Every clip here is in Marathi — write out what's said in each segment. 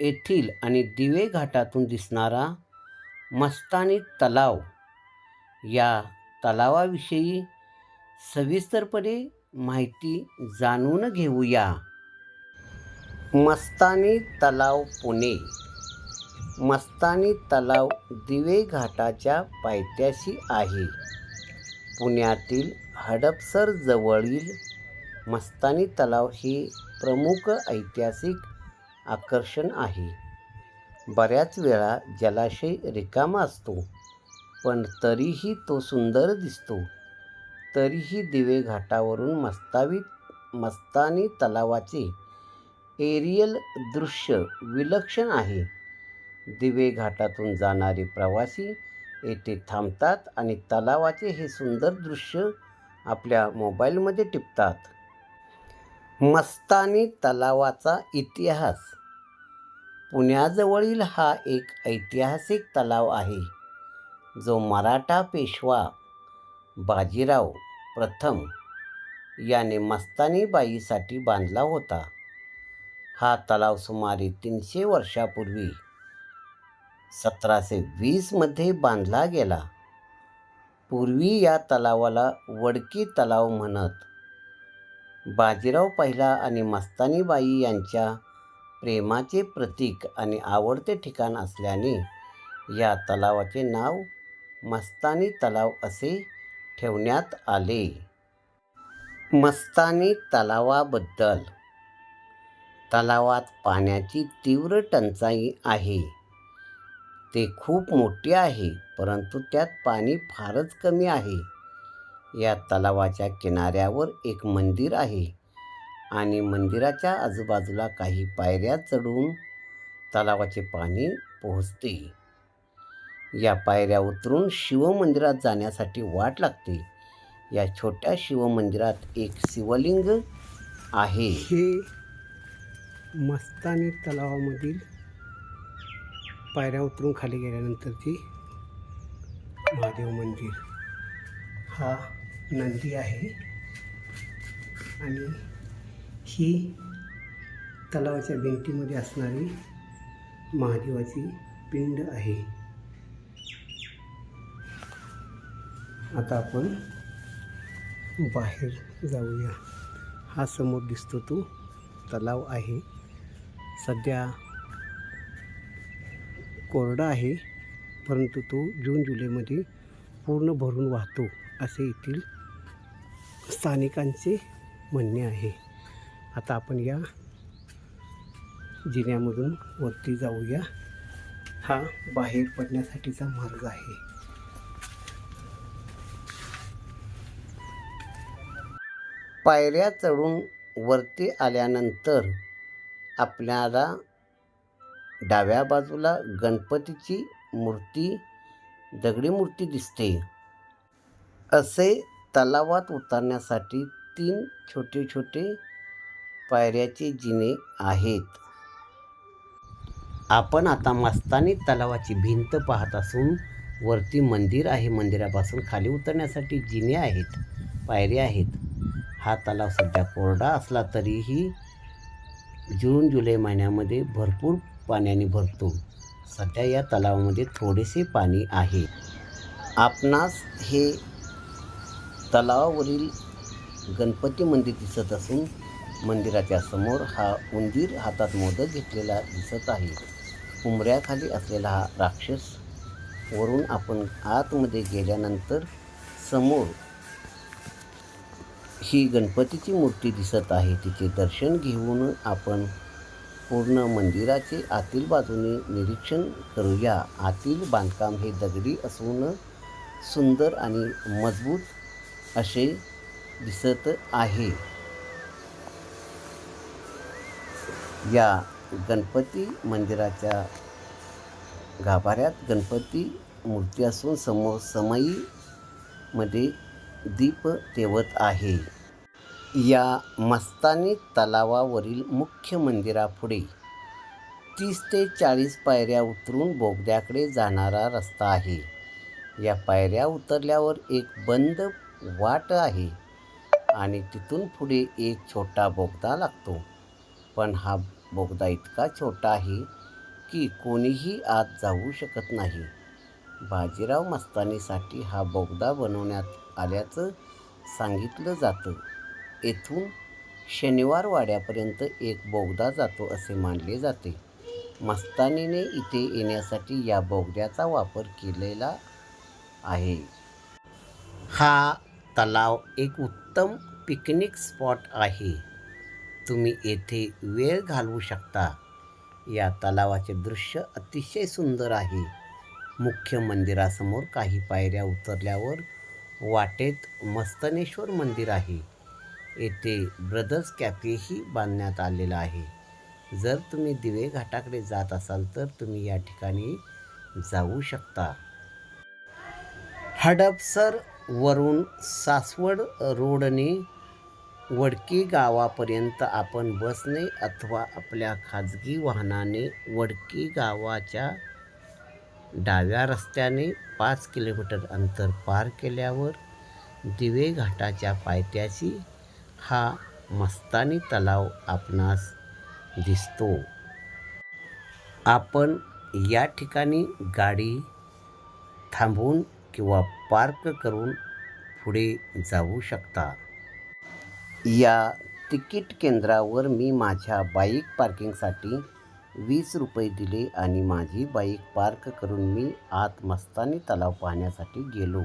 येथील आणि दिवे घाटातून दिसणारा मस्तानी तलाव. या तलावाविषयी सविस्तरपणे माहिती जाणून घेऊया. मस्तानी तलाव पुणे. मस्तानी तलाव दिवे घाटाच्या पायथ्याशी आहे. पुण्यातील हडपसर जवळील मस्तानी तलाव हे प्रमुख ऐतिहासिक आकर्षण आहे. बऱ्याच वेळा जलाशय रिकामा असतो पण तरीही तो सुंदर दिसतो. तरीही दिवे घाटावरून मस्तावीत मस्तानी तलावाचे एरियल दृश्य विलक्षण आहे. दिवे घाटातून जाणारे प्रवासी येथे थांबतात आणि तलावाचे हे सुंदर दृश्य आपल्या मोबाईलमध्ये टिपतात. मस्तानी तलावाचा इतिहास पुण्याजवळील हा एक ऐतिहासिक तलाव आहे जो मराठा पेशवा बाजीराव प्रथम याने मस्तानीबाईसाठी बांधला होता. हा तलाव सुमारे तीनशे वर्षापूर्वी सतराशे वीसमध्ये बांधला गेला. पूर्वी या तलावाला वडकी तलाव म्हणत. बाजीराव पहिला आणि मस्तानीबाई यांच्या प्रेमाचे प्रतीक आणि आवडते ठिकाण असल्याने या तलावाचे नाव मस्तानी तलाव असे ठेवण्यात आले. मस्तानी तलावाबद्दल. तलावात पाण्याची तीव्र टंचाई आहे. ते खूप मोठे आहे परंतु त्यात पाणी फारच कमी आहे. या तलावाच्या किनाऱ्यावर एक मंदिर आहे. आणि मंदिराच्या आजूबाजूला काही पायऱ्या चढून तलावाचे पाणी पोहोचते. या पायऱ्या उतरून शिवमंदिरात जाण्यासाठी वाट लागते. या छोट्या शिवमंदिरात एक शिवलिंग आहे. हे मस्तानी तलावामधील पायऱ्या उतरून खाली गेल्यानंतरची महादेव मंदिर. हा नंदी आहे. आणि ही तलावाच्या भिंतीमध्ये असणारी महादेवाची पिंड आहे. आता आपण बाहेर जाऊया. हा समोर दिसतो तो तलाव आहे. सध्या कोरडा आहे परंतु तो जून जुलैमध्ये पूर्ण भरून वाहतो असे येथील स्थानिकांचे म्हणणे आहे. आता आपण या जिन्यामधून वरती जाऊया. हा बाहेर पडण्यासाठीचा मार्ग आहे. पायऱ्या चढून वरती आल्यानंतर आपल्याला डाव्या बाजूला गणपतीची मूर्ती दगडी मूर्ती दिसते. असे तलावात उतरण्यासाठी तीन छोटे छोटे पायऱ्याचे जिने आहेत. आपण आता मस्तानी तलावाची भिंत पाहत असून वरती मंदिर आहे. मंदिरापासून खाली उतरण्यासाठी जिने आहेत पायऱ्या आहेत. हा तलाव सध्या कोरडा असला तरीही जून जुलै महिन्यामध्ये भरपूर पाण्याने भरतो. सध्या या तलावामध्ये थोडेसे पाणी आहे. आपणास हे तलावावरील गणपती मंदिर दिसत असून मंदिराच्या समोर हा उंदीर हातात मोदक घेतलेला दिसत आहे. उमऱ्याखाली असलेला हा राक्षस वरून आपण आतमध्ये गेल्यानंतर समोर ही गणपतीची मूर्ती दिसत आहे. तिचे दर्शन घेऊन आपण पूर्ण मंदिराचे आतील बाजूने निरीक्षण करूया. आतील बांधकाम हे दगडी असून सुंदर आणि मजबूत असे दिसत आहे. या गणपती मंदिराच्या गाभाऱ्यात गणपती मूर्ती असून समोर समईमध्ये दीप ठेवत आहे. या मस्तानी तलावावरील मुख्य मंदिरापुढे तीस ते चाळीस पायऱ्या उतरून बोगद्याकडे जाणारा रस्ता आहे. या पायऱ्या उतरल्यावर एक बंद वाट आहे आणि तिथून पुढे एक छोटा बोगदा लागतो. पण हा बोगदा इतका छोटा आहे की कोणीही आत जाऊ शकत नाही. बाजीराव मस्तानीसाठी हा बोगदा बनवण्यात आल्याचं सांगितलं जातं. येथून शनिवारवाड्यापर्यंत एक बोगदा जातो असे मानले जाते. मस्तानीने इथे येण्यासाठी या बोगद्याचा वापर केलेला आहे. हा तलाव एक उत्तम पिकनिक स्पॉट आहे. तुम्ही येथे वेळ घालवू शकता. या तलावाचे दृश्य अतिशय सुंदर आहे. मुख्य मंदिरासमोर काही पायऱ्या उतरल्यावर वाटेत मस्तनेश्वर मंदिर आहे. येथे ब्रदर्स कॅफेही बांधण्यात आलेलं आहे. जर तुम्ही दिवे घाटाकडे जात असाल तर तुम्ही या ठिकाणी जाऊ शकता. हडपसर वरून सासवड रोडने वडकी गावापर्यंत आपण बसने अथवा आपल्या खाजगी वाहनाने वडकी गावाच्या डाव्या रस्त्याने पाच किलोमीटर अंतर पार केल्यावर दिवे घाटाच्या पायथ्याशी हा मस्तानी तलाव आपणास दिसतो. आपण या ठिकाणी गाडी थांबवून किंवा पार्क करून पुढे जाऊ शकता. या तिकीट केंद्रावर मी माझ्या बाईक पार्किंगसाठी वीस रुपये दिले आणि माझी बाईक पार्क करून मी आत मस्तानी तलाव पाहण्यासाठी गेलो.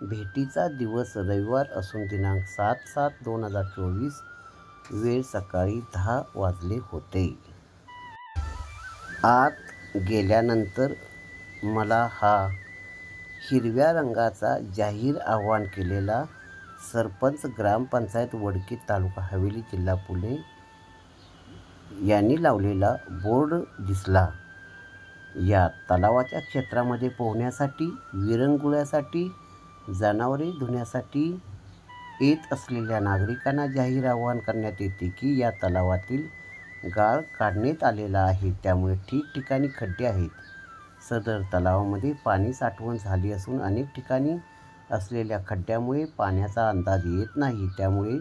भेटीचा दिवस रविवार असून दिनांक सात सात दोन हजार चोवीस वेळ सकाळी दहा वाजले होते. आत गेल्यानंतर मला हा हिरव्या रंगाचा जाहीर आवाहन केलेला सरपंच ग्रामपंचायत वडकी तालुका हवेली जिल्हा पुणे यांनी लावलेला बोर्ड दिसला. या तलावाच्या क्षेत्रामध्ये पोहण्यासाठी विरंगुळ्यासाठी जनावरे धुण्यासाठी येत असलेल्या नागरिकांना जाहीर आवाहन करण्यात येते की या तलावातील गाळ काढण्यात आलेला आहे. त्यामुळे ठिकठिकाणी खड्डे आहेत. सदर तलावामध्ये पाणी साठवण झाली असून अनेक ठिकाणी असलेल्या खड्ड्यामुळे पाण्याचा अंदाज येत नाही. त्यामुळे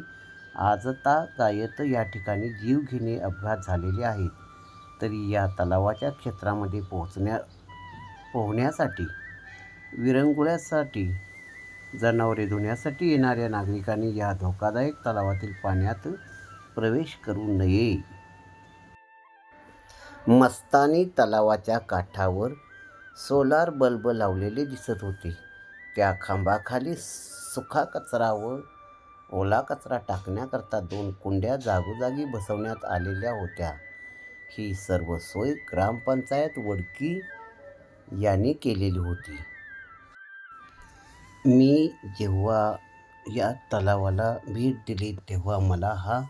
आजता गायत या ठिकाणी जीवघेणे अपघात झालेले आहेत तरी या तलावाच्या क्षेत्रामध्ये पोहोचण्या पोहण्यासाठी विरंगुळ्यासाठी जनावरे धुण्यासाठी येणाऱ्या नागरिकांनी या धोकादायक तलावातील पाण्यात प्रवेश करू नये. मस्तानी तलावाच्या काठावर सोलार बल्ब लावलेले दिसत होते. त्या खांबाखाली सुखा कचरा व ओला कचरा टाकण्याकरता दोन कुंड्या जागोजागी बसवण्यात आलेल्या होत्या. ही सर्व सोय ग्रामपंचायत वडकी यांनी केलेली होती. मी जेव्हा या तलावाला भेट दिली तेव्हा मला हा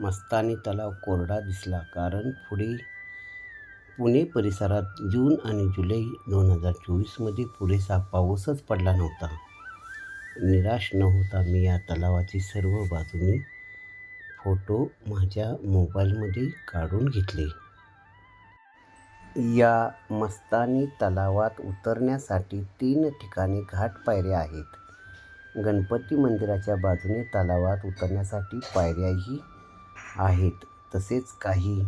मस्तानी तलाव कोरडा दिसला. कारण पुढे पुणे परिसरात जून आणि जुलै दोन हजार चोवीसमध्ये पुरेसा पाऊसच पडला नव्हता. निराश न होता मी या तलावाची सर्व बाजूनी फोटो माझ्या मोबाईलमध्ये काढून घेतले. या मस्तानी तलावात उतरण्यासाठी तीन ठिकाणी घाट पायऱ्या आहेत. गणपती मंदिराच्या बाजूने तलावात उतरण्यासाठी पायऱ्याही आहेत. तसेच काही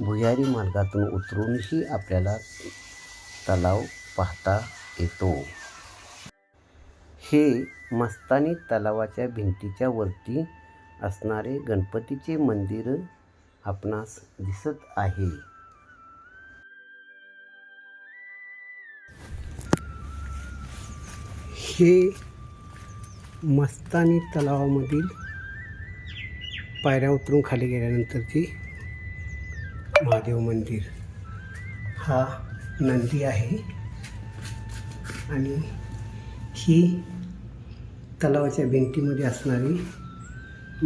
भुयारी मार्गातून उतरूनही आपल्याला तलाव पाहता येतो. हे मस्तानी तलावाच्या भिंतीच्या वरती असणारे गणपतीचे मंदिर आपणास दिसत आहे. हे मस्तानी तलावामधील पायऱ्या उतरून खाली गेल्यानंतरची महादेव मंदिर. हा नंदी आहे. आणि ही तलावाच्या भिंतीमध्ये असणारी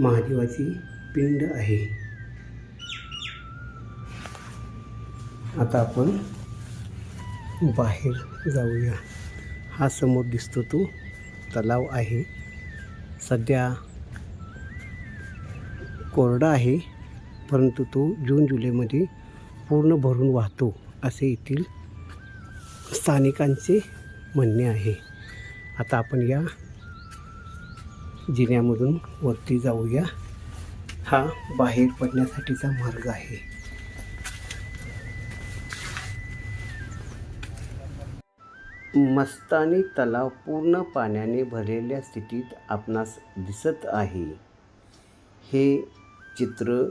महादेवाची पिंड आहे. आता आपण बाहेर जाऊया. हा समोर दिसतो तो तलाव आहे. सध्या कोरडा आहे. परंतु तो जून जुलैमध्ये पूर्ण भरून वाहतो असे येथील स्थानिकांचे म्हणणे आहे. आता आपण या जिन्यामधून वरती जाऊया. हा बाहेर पडण्यासाठीचा मार्ग आहे. मस्तानी तलाव पूर्ण पाण्याने भरलेल्या स्थितीत आपणास दिसत आहे. हे चित्र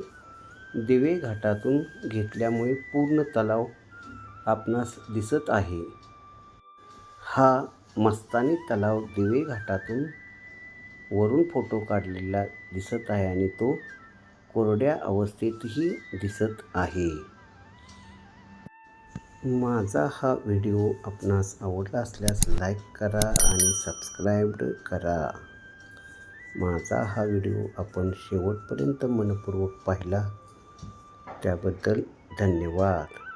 दिवे घाटातून घेतल्यामुळे पूर्ण तलाव आपणास दिसत आहे. हा मस्तानी तलाव दिवे घाटातून वरून फोटो काढलेला दिसत आहे आणि तो कोरड्या अवस्थेतही दिसत आहे. माझा हा व्हिडिओ आपणास आवडला असल्यास लाईक करा आणि सबस्क्राईब्ड करा. माझा हा व्हिडिओ आपण शेवटपर्यंत मनपूर्वक पाहिला त्याबद्दल धन्यवाद.